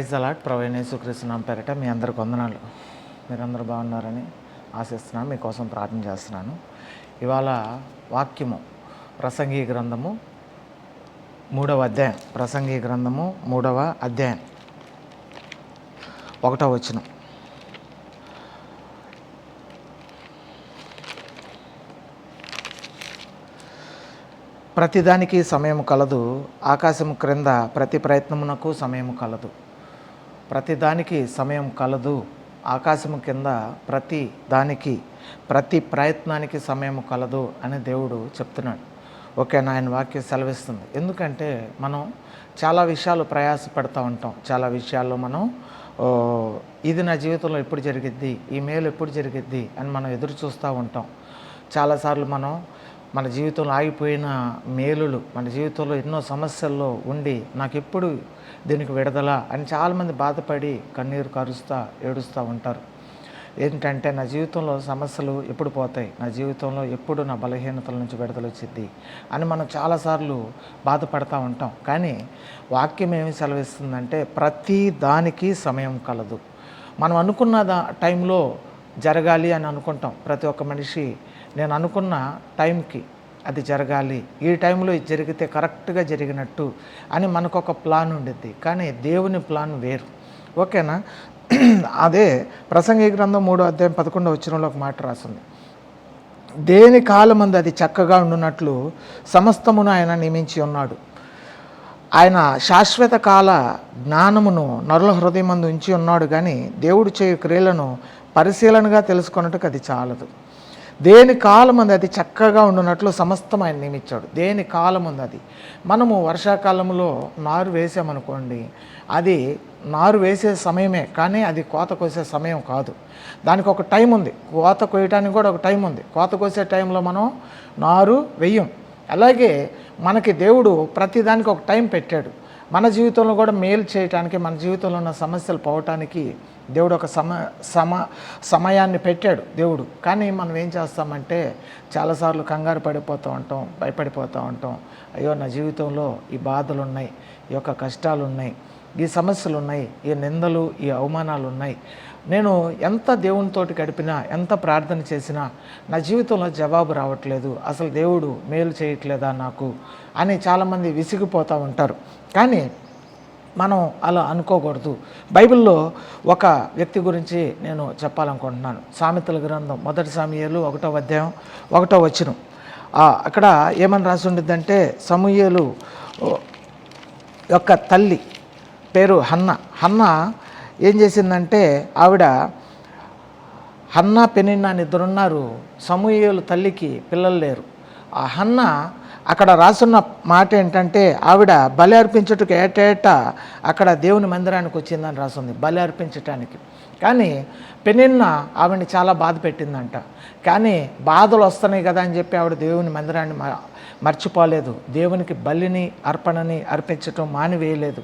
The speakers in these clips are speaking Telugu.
ప్రైజ్ అలాట్ ప్రవీణేశు కృష్ణం పేరట మీ అందరికి వందనాలు. మీరందరూ బాగున్నారని ఆశిస్తున్నాను. మీకోసం ప్రార్థన చేస్తున్నాను. ఇవాళ వాక్యము ప్రసంగి గ్రంథము మూడవ అధ్యాయం. ప్రసంగి గ్రంథము మూడవ అధ్యాయం. ఒకటో వచనం. ప్రతిదానికి సమయం కలదు. ఆకాశం క్రింద ప్రతి ప్రయత్నమునకు సమయం కలదు. ప్రతిదానికి సమయం కలదు. ఆకాశము కింద ప్రతి దానికి ప్రతి ప్రయత్నానికి సమయం కలదు అని దేవుడు చెప్తున్నాడు. ఓకే నా ఆయన వాక్యం సెలవిస్తుంది. ఎందుకంటే మనం చాలా విషయాలు ప్రయాసపడుతూ ఉంటాం. చాలా విషయాల్లో మనం ఇది నా జీవితంలో ఎప్పుడు జరిగిద్ది? ఈ మేలు ఎప్పుడు జరిగిద్ది? అని మనం ఎదురు చూస్తూ ఉంటాం. చాలాసార్లు మనం మన జీవితంలో ఆగిపోయిన మేలులు మన జీవితంలో ఎన్నో సమస్యల్లో ఉండి నాకు ఎప్పుడు దీనికి విడుదల అని చాలామంది బాధపడి కన్నీరు కరుస్తూ ఏడుస్తూ ఉంటారు. ఏంటంటే నా జీవితంలో సమస్యలు ఎప్పుడు పోతాయి? నా జీవితంలో ఎప్పుడు నా బలహీనతల నుంచి విడుదల వచ్చింది అని మనం చాలాసార్లు బాధపడతా ఉంటాం. కానీ వాక్యం ఏమి సెలవిస్తుందంటే ప్రతి దానికి సమయం కలదు. మనం అనుకున్న దా టైంలో జరగాలి అని అనుకుంటాం. ప్రతి ఒక్క మనిషి నేను అనుకున్న టైంకి అది జరగాలి. ఈ టైంలో ఇది జరిగితే కరెక్ట్గా జరిగినట్టు అని మనకు ఒక ప్లాన్ ఉండిద్ది. కానీ దేవుని ప్లాన్ వేరు. ఓకేనా? అదే ప్రసంగి గ్రంథం మూడో అధ్యాయం పదకొండో వచ్చినంలో ఒక మాట రాసింది. దేని కాలమందు అది చక్కగా ఉండునట్లు సమస్తమును ఆయన నియమించి ఉన్నాడు. ఆయన శాశ్వత కాల జ్ఞానమును నరుల హృదయమందు ఉంచి ఉన్నాడు. కానీ దేవుడు చేయు క్రియలను పరిశీలనగా తెలుసుకున్నట్టుకు అది చాలదు. దేని కాలం ఉంది అది చక్కగా ఉండునట్లు సమస్తం ఆయన నియమించాడు. దేని కాలం ఉంది అది? మనము వర్షాకాలంలో నారు వేసామనుకోండి అది నారు వేసే సమయమే కానీ అది కోత కోసే సమయం కాదు. దానికి ఒక టైం ఉంది. కోత కోయటానికి కూడా ఒక టైం ఉంది. కోత కోసే టైంలో మనం నారు వెయ్యం అలాగే మనకి దేవుడు ప్రతిదానికి ఒక టైం పెట్టాడు. మన జీవితంలో కూడా మేలు చేయటానికి మన జీవితంలో ఉన్న సమస్యలు పోవటానికి దేవుడు ఒక సమ సమ సమయాన్ని పెట్టాడు దేవుడు. కానీ మనం ఏం చేస్తామంటే చాలాసార్లు కంగారు పడిపోతూ ఉంటాం భయపడిపోతూ ఉంటాం. అయ్యో నా జీవితంలో ఈ బాధలు ఉన్నాయి ఈ యొక్క కష్టాలు ఉన్నాయి ఈ సమస్యలు ఉన్నాయి ఈ నిందలు ఈ అవమానాలు ఉన్నాయి నేను ఎంత దేవునితోటి గడిపినా ఎంత ప్రార్థన చేసినా నా జీవితంలో జవాబు రావట్లేదు. అసలు దేవుడు మేలు చేయట్లేదా నాకు? అని చాలామంది విసిగిపోతూ ఉంటారు. కానీ మనం అలా అనుకోకూడదు. బైబిల్లో ఒక వ్యక్తి గురించి నేను చెప్పాలనుకుంటున్నాను. సామెతల గ్రంథం మొదటి సామీయలు ఒకటో అధ్యాయం ఒకటో వచ్చిన అక్కడ ఏమని రాసి ఉండిద్దంటే సమూహలు యొక్క తల్లి పేరు హన్న. హన్న ఏం చేసిందంటే ఆవిడ హన్న పెనిన్న అని ఇద్దరున్నారు. సమూహలు తల్లికి పిల్లలు లేరు. ఆ హన్న అక్కడ రాసున్న మాట ఏంటంటే ఆవిడ బలి అర్పించుటకు ఏటేటా అక్కడ దేవుని మందిరానికి వచ్చిందని రాసింది. బలి అర్పించటానికి. కానీ పెనిన్న ఆవిడని చాలా బాధ పెట్టిందంట. కానీ బాధలు వస్తున్నాయి కదా అని చెప్పి ఆవిడ దేవుని మందిరాన్ని మర్చిపోలేదు. దేవునికి బలిని అర్పణని అర్పించటం మానివేయలేదు.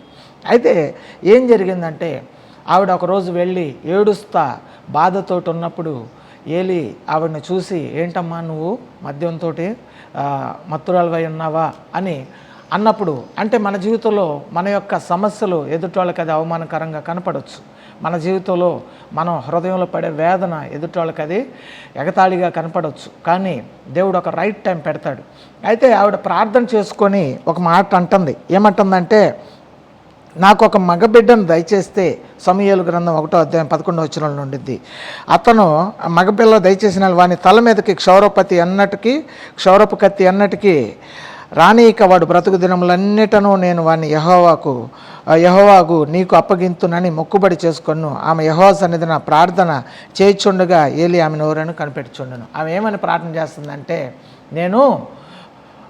అయితే ఏం జరిగిందంటే ఆవిడ ఒకరోజు వెళ్ళి ఏడుస్తా బాధతోటి ఉన్నప్పుడు ఏలి ఆవిడని చూసి ఏంటమ్మా నువ్వు మద్యంతో మత్తురాలవై ఉన్నావా? అని అన్నప్పుడు అంటే మన జీవితంలో మన యొక్క సమస్యలు ఎదుటి వాళ్ళకి అది అవమానకరంగా కనపడవచ్చు మన జీవితంలో మనం హృదయంలో పడే వేదన ఎదుటోళ్ళకి వాళ్ళకి అది ఎగతాళిగా కనపడవచ్చు కానీ దేవుడు ఒక రైట్ టైం పెడతాడు. అయితే ఆవిడ ప్రార్థన చేసుకొని ఒక మాట అంటుంది. ఏమంటుందంటే నాకు ఒక మగబిడ్డను దయచేస్తే సమయాలు గ్రంథం ఒకటో అధ్యాయం పదకొండో వచ్చిన నుండిద్ది అతను మగపిల్ల దయచేసిన వాని తల మీదకి క్షౌరపతి అన్నటికి క్షౌరపు కత్తి రానీక వాడు బ్రతుకు దినములన్నిటను నేను వాడిని యహోవాకు యహోవాకు నీకు అప్పగింతునని మొక్కుబడి చేసుకొను ఆమె యహోవా సన్నిధిన ప్రార్థన చేయిచుండగా ఏలి ఆమె నోరను కనిపెట్టుచుండను. ఆమె ఏమని ప్రార్థన చేస్తుందంటే నేను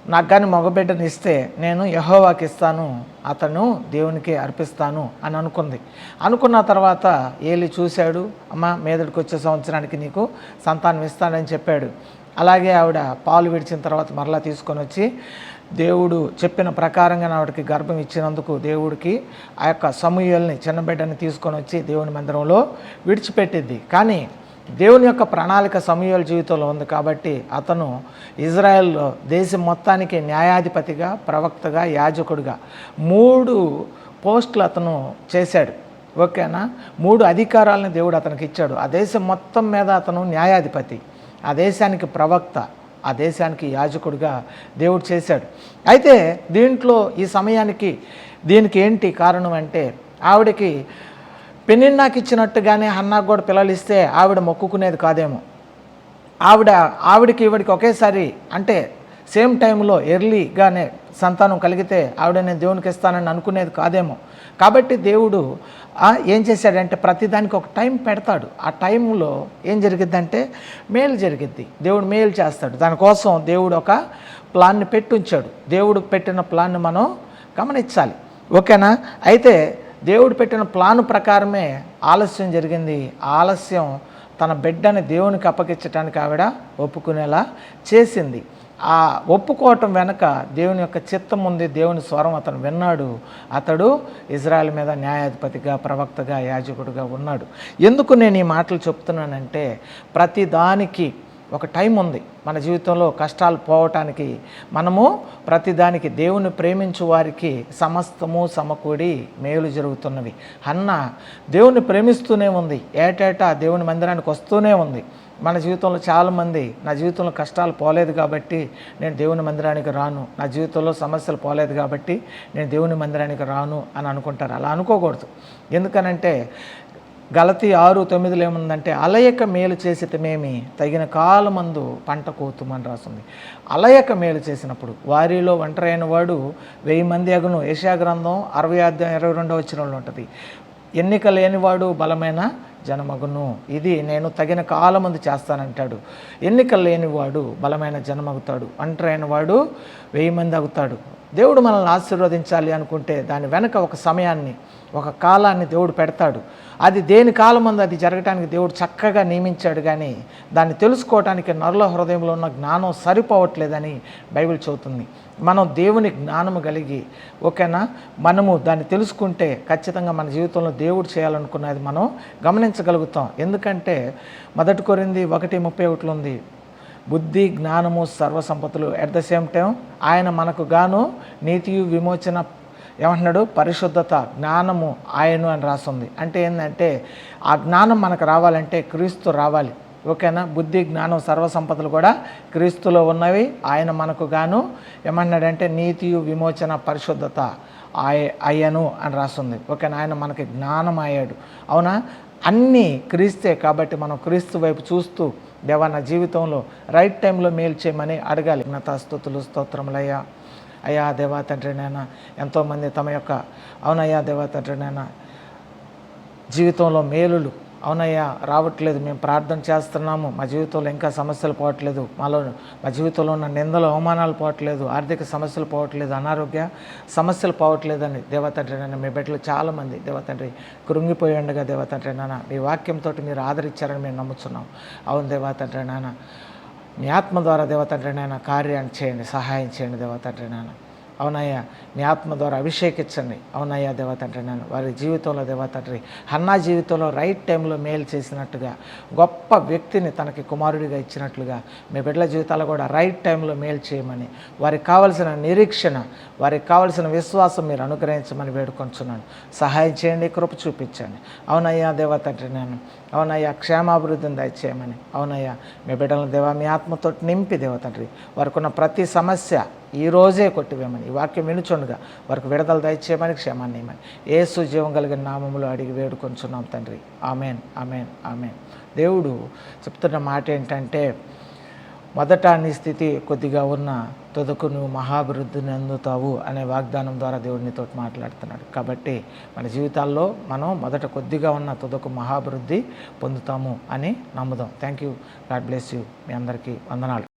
నాకు కానీ మగబిడ్డని ఇస్తే నేను యహోవాకి ఇస్తాను అతను దేవునికి అర్పిస్తాను అని అనుకుంది. అనుకున్న తర్వాత ఏలి చూశాడు అమ్మ మీదడికి వచ్చే సంవత్సరానికి నీకు సంతానం ఇస్తానని చెప్పాడు. అలాగే ఆవిడ పాలు విడిచిన తర్వాత మరలా తీసుకొని వచ్చి దేవుడు చెప్పిన ప్రకారంగా ఆవిడకి గర్భం ఇచ్చినందుకు దేవుడికి ఆ యొక్క సమూహల్ని చిన్న బిడ్డని తీసుకొని వచ్చి దేవుని మందిరంలో విడిచిపెట్టింది కానీ దేవుని యొక్క ప్రణాళిక సమూహల జీవితంలో ఉంది కాబట్టి అతను ఇజ్రాయెల్ దేశం మొత్తానికి న్యాయాధిపతిగా ప్రవక్తగా యాజకుడిగా మూడు పోస్టులు అతను చేశాడు. ఓకేనా? మూడు అధికారాలను దేవుడు అతనికి ఇచ్చాడు. ఆ దేశం మొత్తం మీద అతను న్యాయాధిపతి. ఆ దేశానికి ప్రవక్త ఆ దేశానికి యాజకుడిగా దేవుడు చేశాడు. అయితే దీంట్లో ఈ సమయానికి దీనికి ఏంటి కారణం అంటే ఆవిడకి పెనిన్నాకి ఇచ్చినట్టుగానే అన్నాకు కూడా పిల్లలు ఇస్తే ఆవిడ మొక్కుకునేది కాదేమో. ఆవిడ ఆవిడకి ఈవిడికి ఒకేసారి అంటే సేమ్ టైంలో ఎర్లీగానే సంతానం కలిగితే ఆవిడ నేను దేవునికి ఇస్తానని అనుకునేది కాదేమో. కాబట్టి దేవుడు ఏం చేశాడంటే ప్రతిదానికి ఒక టైం పెడతాడు. ఆ టైంలో ఏం జరిగిద్దంటే మేలు జరిగిద్ది. దేవుడు మేలు చేస్తాడు. దానికోసం దేవుడు ఒక ప్లాన్ని పెట్టి ఉంచాడు దేవుడు పెట్టిన ప్లాన్ని మనం గమనించాలి. ఓకేనా? అయితే దేవుడు పెట్టిన ప్లాన్ ప్రకారమే ఆలస్యం జరిగింది. ఆ ఆలస్యం తన బిడ్డని దేవునికి అప్పగించడానికి ఆవిడ ఒప్పుకునేలా చేసింది. ఆ ఒప్పుకోవటం వెనక దేవుని యొక్క చిత్తం ఉంది దేవుని స్వరం అతను విన్నాడు. అతడు ఇజ్రాయెల్ మీద న్యాయాధిపతిగా ప్రవక్తగా యాజకుడిగా ఉన్నాడు. ఎందుకు నేను ఈ మాటలు చెప్తున్నానంటే ప్రతి దానికి ఒక టైం ఉంది. మన జీవితంలో కష్టాలు పోవటానికి మనము ప్రతిదానికి దేవుని ప్రేమించు వారికి సమస్తము సమకూడి మేలు జరుగుతున్నవి. అన్న దేవుని ప్రేమిస్తూనే ఉంది. ఏటేటా దేవుని మందిరానికి వస్తూనే ఉంది. మన జీవితంలో చాలామంది నా జీవితంలో కష్టాలు పోలేదు కాబట్టి నేను దేవుని మందిరానికి రాను. నా జీవితంలో సమస్యలు పోలేదు కాబట్టి నేను దేవుని మందిరానికి రాను అని అనుకుంటారు. అలా అనుకోకూడదు. ఎందుకనంటే గలతి ఆరు తొమ్మిదిలో ఏముందంటే అలయక మేలు చేసితమేమి తగిన కాలమందు పంట కోతుమని రాస్తుంది అలయక మేలు చేసినప్పుడు వారిలో ఒంటరైన వాడు వెయ్యి మంది అగును యశాగ్రంథం గ్రంథం అరవై అధ్యాయం ఇరవై రెండవ వచ్చినంలో ఉంటుంది. ఎన్నిక లేనివాడు బలమైన జనమగును. ఇది నేను తగిన కాలమందు చేస్తానంటాడు. ఎన్నిక లేనివాడు బలమైన జనమగుతాడు. అంటరైన వాడు వెయ్యి మంది అవుతాడు. దేవుడు మనల్ని ఆశీర్వదించాలి అనుకుంటే దాని వెనక ఒక సమయాన్ని ఒక కాలాన్ని దేవుడు పెడతాడు. అది దేని కాలమందు అది జరగటానికి దేవుడు చక్కగా నియమించాడు కానీ దాన్ని తెలుసుకోవటానికి నరుల హృదయంలో ఉన్న జ్ఞానం సరిపోవట్లేదని బైబిల్ చెబుతుంది. మనం దేవుని జ్ఞానము కలిగి ఓకేనా? మనము దాన్ని తెలుసుకుంటే ఖచ్చితంగా మన జీవితంలో దేవుడు చేయాలనుకున్నది మనం గమనించగలుగుతాం. ఎందుకంటే మొదటి కొరింది ఒకటి ముప్పై ఒకటి ఉంది బుద్ధి జ్ఞానము సర్వసంపత్తులు ఎట్ ద సేమ్ టైం ఆయన మనకు గాను నీతియు విమోచన ఏమంటున్నాడు? పరిశుద్ధత జ్ఞానము ఆయను అని రాస్తుంది. అంటే ఏంటంటే ఆ జ్ఞానం మనకు రావాలంటే క్రీస్తు రావాలి. ఓకేనా? బుద్ధి జ్ఞానం సర్వసంపదలు కూడా క్రీస్తులో ఉన్నవి ఆయన మనకు గాను. ఏమన్నాడంటే నీతియు విమోచన పరిశుద్ధత ఆయ అయ్యను అని రాస్తుంది. ఓకేనా? ఆయన మనకి జ్ఞానం అయ్యాడు. అవునా? అన్నీ క్రీస్తే కాబట్టి మనం క్రీస్తు వైపు చూస్తూ దేవా నా జీవితంలో రైట్ టైంలో మేలు చేయమని అడగాలి. జ్ఞతాస్తుతులు స్తోత్రములయ్యా. అయ్యా దేవా తండ్రి నాయన ఎంతోమంది తమ యొక్క అవునయ్యా దేవా తండ్రి నాయన జీవితంలో మేలులు అవునయ్యా రావట్లేదు మేము ప్రార్థన చేస్తున్నాము మా జీవితంలో ఇంకా సమస్యలు పోవట్లేదు మాలో మా జీవితంలో ఉన్న నిందలు అవమానాలు పోవట్లేదు ఆర్థిక సమస్యలు పోవట్లేదు అనారోగ్య సమస్యలు పోవట్లేదని దేవతండ్రి నాన్న మీ బిడ్డలు చాలామంది దేవతండ్రి కృంగిపోయి ఉండగా దేవతండ్రి నాన్న మీ వాక్యంతో మీరు ఆదరించారని మేము నమ్ముతున్నాం. అవును దేవతండ్రి నాన్న మీ ఆత్మ ద్వారా దేవతండ్రి నాయన కార్యాన్ని చేయండి సహాయం చేయండి దేవతండ్రి నాయన అవునయ్యా నీ ఆత్మ ద్వారా అభిషేకించండి. అవునయ్యా దేవతండ్రి నేను వారి జీవితంలో దేవతండ్రి. హన్నా జీవితంలో రైట్ టైంలో మేలు చేసినట్టుగా గొప్ప వ్యక్తిని తనకి కుమారుడిగా ఇచ్చినట్లుగా మీ బిడ్డల జీవితాలు కూడా రైట్ టైంలో మేలు చేయమని వారికి కావలసిన నిరీక్షణ వారికి కావలసిన విశ్వాసం మీరు అనుగ్రహించమని వేడుకొంచున్నాను. సహాయం చేయండి కృప చూపించండి. అవునయ్యా దేవతండ్రి నేను అవునయ్యా క్షేమాభివృద్ధిని దయచేయమని అవునయ్యా మీ బిడ్డలను దేవా మీ ఆత్మతో నింపి దేవతండ్రి వారికి ఉన్న ప్రతి సమస్య ఈ రోజే కొట్టివేమని ఈ వాక్యం వినుచుండగా వారికి విడుదల దయచేయమని క్షేమాన్ని ఇవ్వమని. ఏసు జీవం కలిగిన నామములు అడిగి వేడుకొంచున్నాం తండ్రి. Amen amen amen. దేవుడు చెప్తున్న మాట ఏంటంటే మొదట నీ స్థితి కొద్దిగా ఉన్న తుదకు నువ్వు మహాభివృద్ధిని అందుతావు అనే వాగ్దానం ద్వారా దేవుడు నీతో మాట్లాడుతున్నాడు. కాబట్టి మన జీవితాల్లో మనం మొదట కొద్దిగా ఉన్న తుదకు మహాభివృద్ధి పొందుతాము అని నమ్ముదాం. Thank you God bless you మీ అందరికీ వందనాలు.